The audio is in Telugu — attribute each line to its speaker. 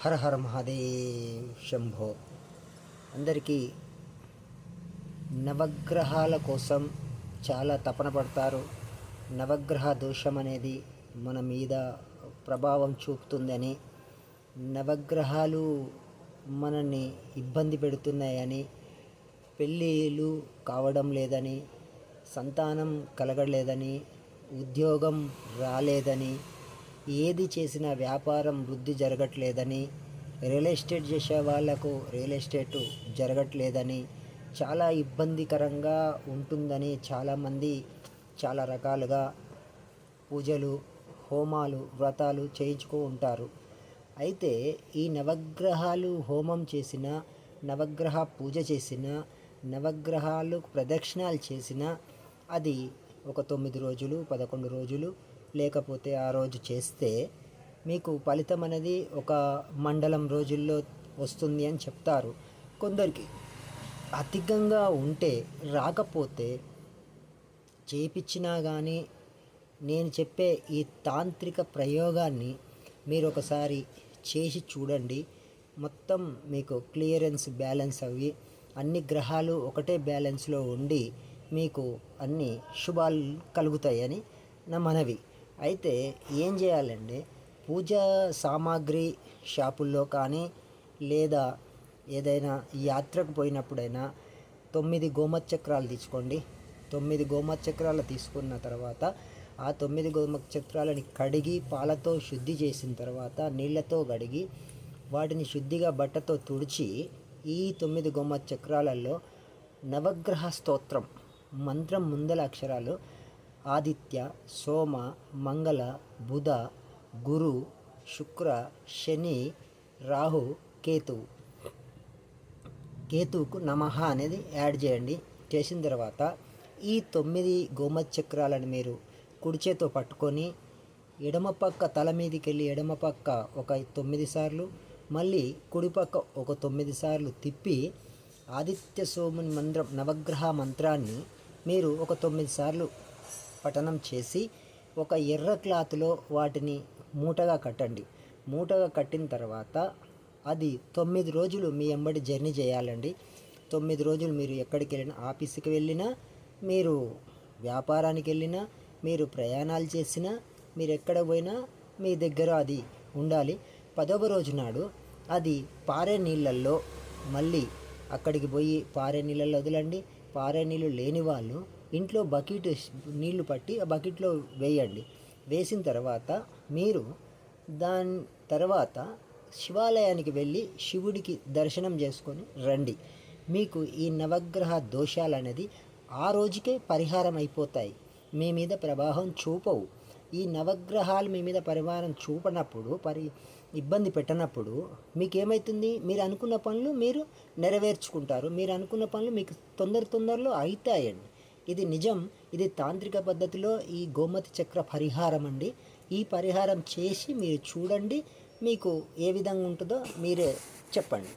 Speaker 1: హర హర మహాదేవ్ శంభో. అందరికీ నవగ్రహాల కోసం చాలా తపన పడతారు. నవగ్రహ దోషం అనేది మన మీద ప్రభావం చూపుతుందని నవగ్రహాలు మనల్ని ఇబ్బంది పెడుతున్నాయని పెళ్ళిళ్ళు కావడం లేదని సంతానం కలగలేదని ఉద్యోగం రాలేదని ఏది చేసినా వ్యాపారం వృద్ధి జరగట్లేదని రియల్ ఎస్టేట్ చేసే వాళ్ళకు రియల్ ఎస్టేట్ జరగట్లేదని చాలా ఇబ్బందికరంగా ఉంటుందని చాలామంది చాలా రకాలుగా పూజలు హోమాలు వ్రతాలు చేయించుకో ఉంటారు. అయితే ఈ నవగ్రహాలు హోమం చేసిన నవగ్రహ పూజ చేసిన నవగ్రహాలు ప్రదక్షిణాలు చేసిన అది ఒక తొమ్మిది రోజులు పదకొండు రోజులు లేకపోతే ఆ రోజు చేస్తే మీకు ఫలితం అనేది ఒక మండలం రోజుల్లో వస్తుంది అని చెప్తారు. కొందరికి అధికంగా ఉంటే రాకపోతే చేపించినా కానీ నేను చెప్పే ఈ తాంత్రిక ప్రయోగాన్ని మీరు ఒకసారి చేసి చూడండి. మొత్తం మీకు క్లియరెన్స్ బ్యాలెన్స్ అవి అన్ని గ్రహాలు ఒకటే బ్యాలెన్స్లో ఉండి మీకు అన్ని శుభాలు కలుగుతాయని నా మనవి. అయితే ఏం చేయాలంటే పూజా సామాగ్రి షాపుల్లో కానీ లేదా ఏదైనా యాత్రకు పోయినప్పుడైనా తొమ్మిది గోమత్ చక్రాలు తీసుకోండి. తొమ్మిది గోమత్ చక్రాలు తీసుకున్న తర్వాత ఆ తొమ్మిది గోమత్ చక్రాలని కడిగి పాలతో శుద్ధి చేసిన తర్వాత నీళ్ళతో కడిగి వాటిని శుద్ధిగా బట్టతో తుడిచి ఈ తొమ్మిది గోమత్ చక్రాలలో నవగ్రహ స్తోత్రం మంత్రం ముందల అక్షరాలు ఆదిత్య సోమ మంగళ బుధ గురు శుక్ర శని రాహు కేతు. కేతువుకు నమః అనేది యాడ్ చేయండి. చేసిన తర్వాత ఈ తొమ్మిది గోమత్ చక్రాలను మీరు కుడిచేతో పట్టుకొని ఎడమ పక్క తల మీదకి వెళ్ళి ఎడమ పక్క ఒక తొమ్మిది సార్లు మళ్ళీ కుడి పక్క ఒక తొమ్మిది సార్లు తిప్పి ఆదిత్య సోముని మంత్రం నవగ్రహ మంత్రాన్ని మీరు ఒక తొమ్మిది సార్లు పఠనం చేసి ఒక ఎర్ర క్లాత్లో వాటిని మూటగా కట్టండి. మూటగా కట్టిన తర్వాత అది తొమ్మిది రోజులు మీ ఎంబడి జర్నీ చేయాలండి. తొమ్మిది రోజులు మీరు ఎక్కడికి వెళ్ళినా ఆఫీస్కి వెళ్ళినా మీరు వ్యాపారానికి వెళ్ళినా మీరు ప్రయాణాలు చేసినా మీరు ఎక్కడ పోయినా మీ దగ్గర అది ఉండాలి. పదవ రోజు నాడు అది పారే నీళ్ళల్లో మళ్ళీ అక్కడికి పోయి పారే నీళ్ళల్లో వదలండి. పారే నీళ్ళు లేని వాళ్ళు ఇంట్లో బకెట్ నీళ్ళు పట్టి ఆ బకెట్లో వేయండి. వేసిన తర్వాత మీరు దాని తర్వాత శివాలయానికి వెళ్ళి శివుడికి దర్శనం చేసుకొని రండి. మీకు ఈ నవగ్రహ దోషాలు అనేది ఆ రోజుకే పరిహారం అయిపోతాయి మీ మీద ప్రభావం చూపవు. ఈ నవగ్రహాలు మీ మీద పరిహారం చూపనప్పుడు పరి ఇబ్బంది పెట్టనప్పుడు మీకు ఏమవుతుంది మీరు అనుకున్న పనులు మీరు నెరవేర్చుకుంటారు. మీరు అనుకున్న పనులు మీకు తొందర తొందరలో అవుతాయండి ఇది నిజం ఇది తాంత్రిక పద్ధతిలో ఈ గోమతి చక్ర పరిహారం అండి. ఈ పరిహారం చేసి మీరు చూడండి మీకు ఏ విధంగా ఉంటుందో మీరే చెప్పండి.